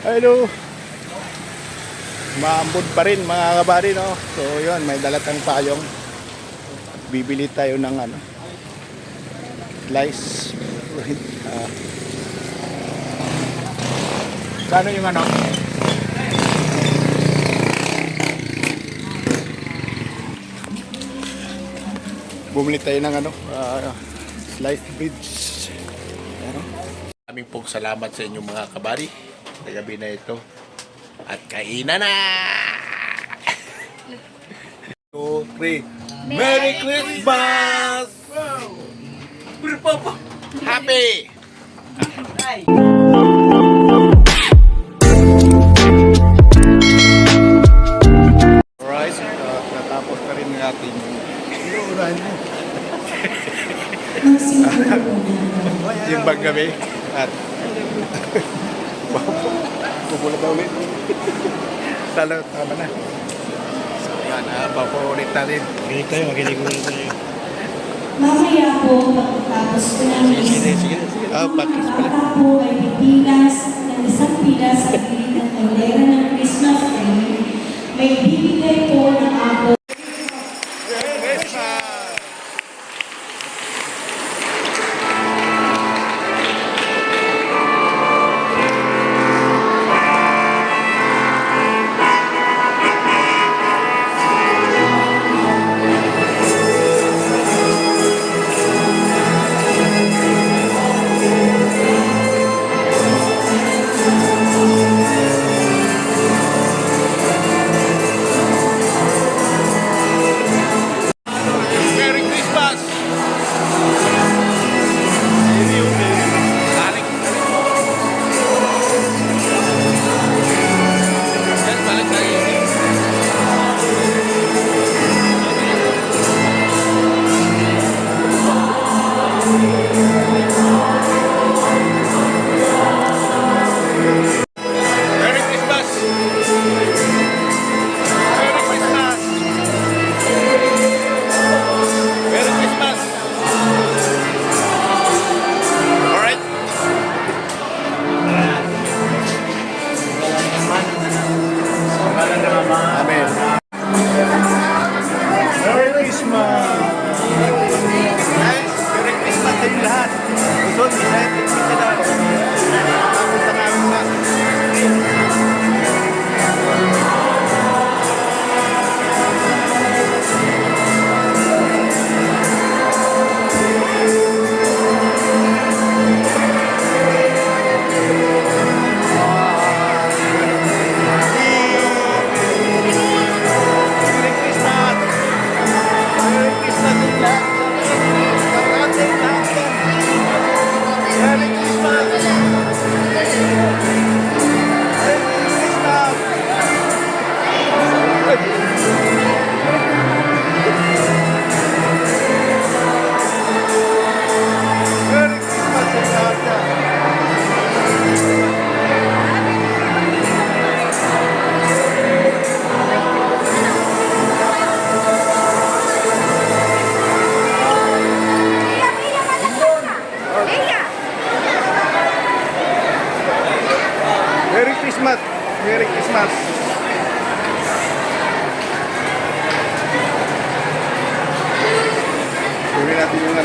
Hello. Maambod pa rin mga kabari, no? So, yun, may dalatang payong. Bibili tayo ng ano, slice. Ah. Kano yung ano? Bumili tayo ng ano, sliced bits. Ano? Aming pong salamat sa inyong mga kabari gabi na ito. At kainan na! Two, three. Merry Christmas! Happy! Alright, uh, natapos na rin ng ating inuunahan mo. yung bag gabi at Talo, tama na. So yan, uh, papulit natin. Makinig tayo, makinig muna tayo. Mamaya po, pagkatapos po ng Sige, sige, sige. Ah, patras pala. Po ay pipilas ng isang pila sa gilid ng kaldera ng Christmas tree. May bibigay po ng apple.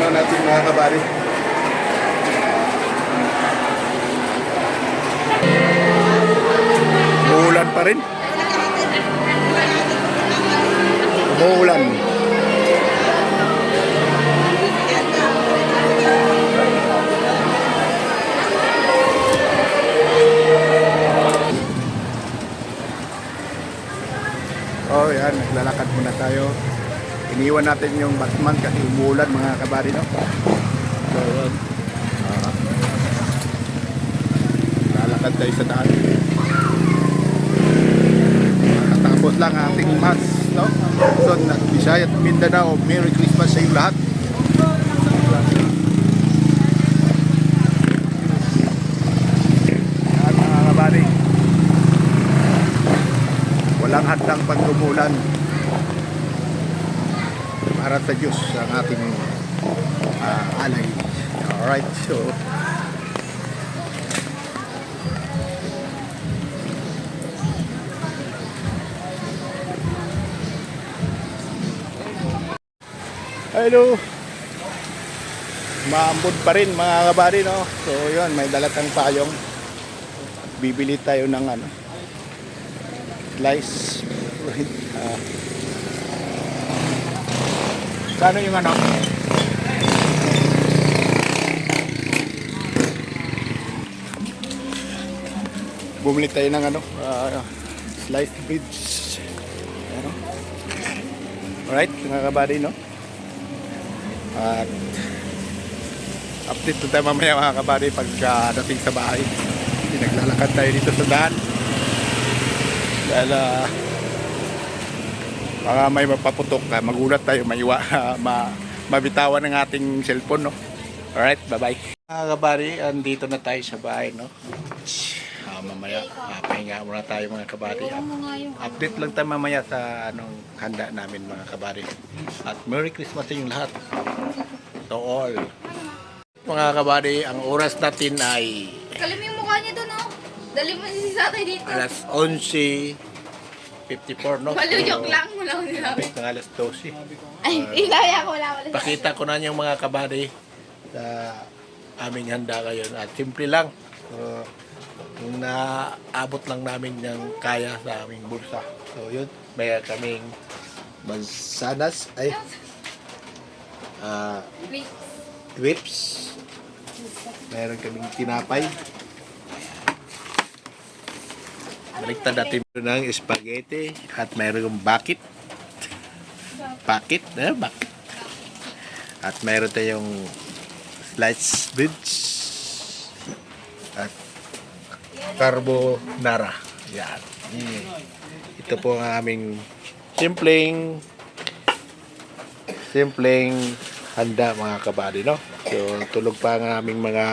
Ano natin mga kabari. Umuulan pa rin. Umuulan. Oh, yan. Naglalakad muna tayo. Iniwan natin yung Batman kasi umuulan mga kabari, no? So. Ah. lalakad tayo sa daan. Nakatapos lang ang ating mas, no? So, Bisaya at Mindanao, Merry Christmas sa inyo lahat. Yan mga kabari. Walang hadlang pag umulan harap sa Diyos ang ating uh, alay. Alright, so Hello. Maambod pa rin mga kabari no. So 'yun, may dalatang payong. Bibili tayo ng ano. Slice. uh, Kano yung ano? Bumili tayo ng ano, ah, sliced bridge. Ano? Alright, mga kabady, no? At update tayo mamaya mga kabady pagka dating sa bahay. Pinaglalakad tayo dito sa daan. Dahil ah, baka may mapaputok, ah, magulat tayo, maiwa, ma, mabitawan ng ating cellphone, no? Alright, bye-bye. Mga kabady, andito na tayo sa bahay, no? Ah, mamaya, ah, pahinga muna tayo mga kabady. Update lang tayo mamaya sa anong handa namin mga kabady. At Merry Christmas sa inyong lahat. To all. Mga kabady, ang oras natin ay Kalim yung mukha niya doon, oh. Dali mo si Sasay dito. alas 11.54, no? Maluyok lang, ko sinabi. Tapos ng alas 12. Ay, inaya ko, wala wala. Pakita ko na yung mga kabady sa aming handa ngayon. At simple lang. So, yung naabot lang namin ng kaya sa aming bulsa. So yun, may kaming mansanas, ay, ah, whips. Meron kaming tinapay. Baliktad natin ng spaghetti at yung bakit. Bakit, eh, bakit. At meron tayong sliced breads at carbonara. Yan. Ito po ang aming simpleng simpleng handa mga kabady, no? So, tulog pa ang aming mga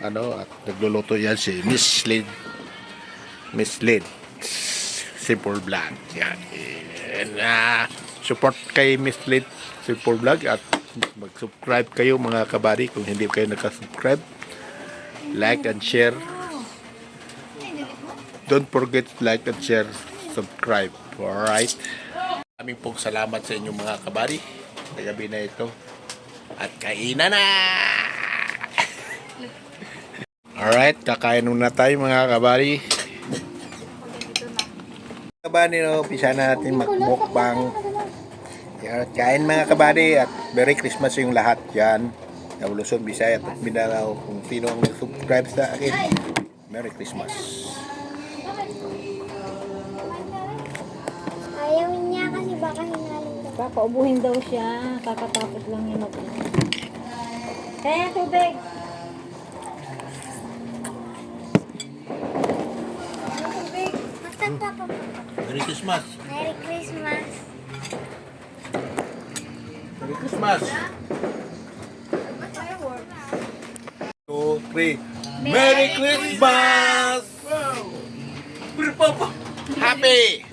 ano, at nagluluto yan si Miss Lid Miss Lid Simple Vlog. Yan. And, ah, support kay Miss Lid Simple Vlog at mag-subscribe kayo mga kabady kung hindi kayo nakasubscribe. Like and share. Don't forget like and share, subscribe. Alright? Maraming pong salamat sa inyong mga kabady sa gabi na ito. At kainan na! Alright, kakain muna tayo mga kabady. Kabady, no, pisa na natin magmukbang. Yan, kain mga kabady at Merry Christmas yung lahat yan. Sa Luzon, Bisaya at Mindanao kung sino ang subscribe sa akin. Merry Christmas. Ayaw niya kasi baka hinalin daw. Papaubuhin daw siya. Kakatapos lang yung mag Kaya tubig. Basta papa, Merry Christmas. Merry Christmas. Merry Christmas. Two, three. Merry Christmas! Wow! Papa! Happy!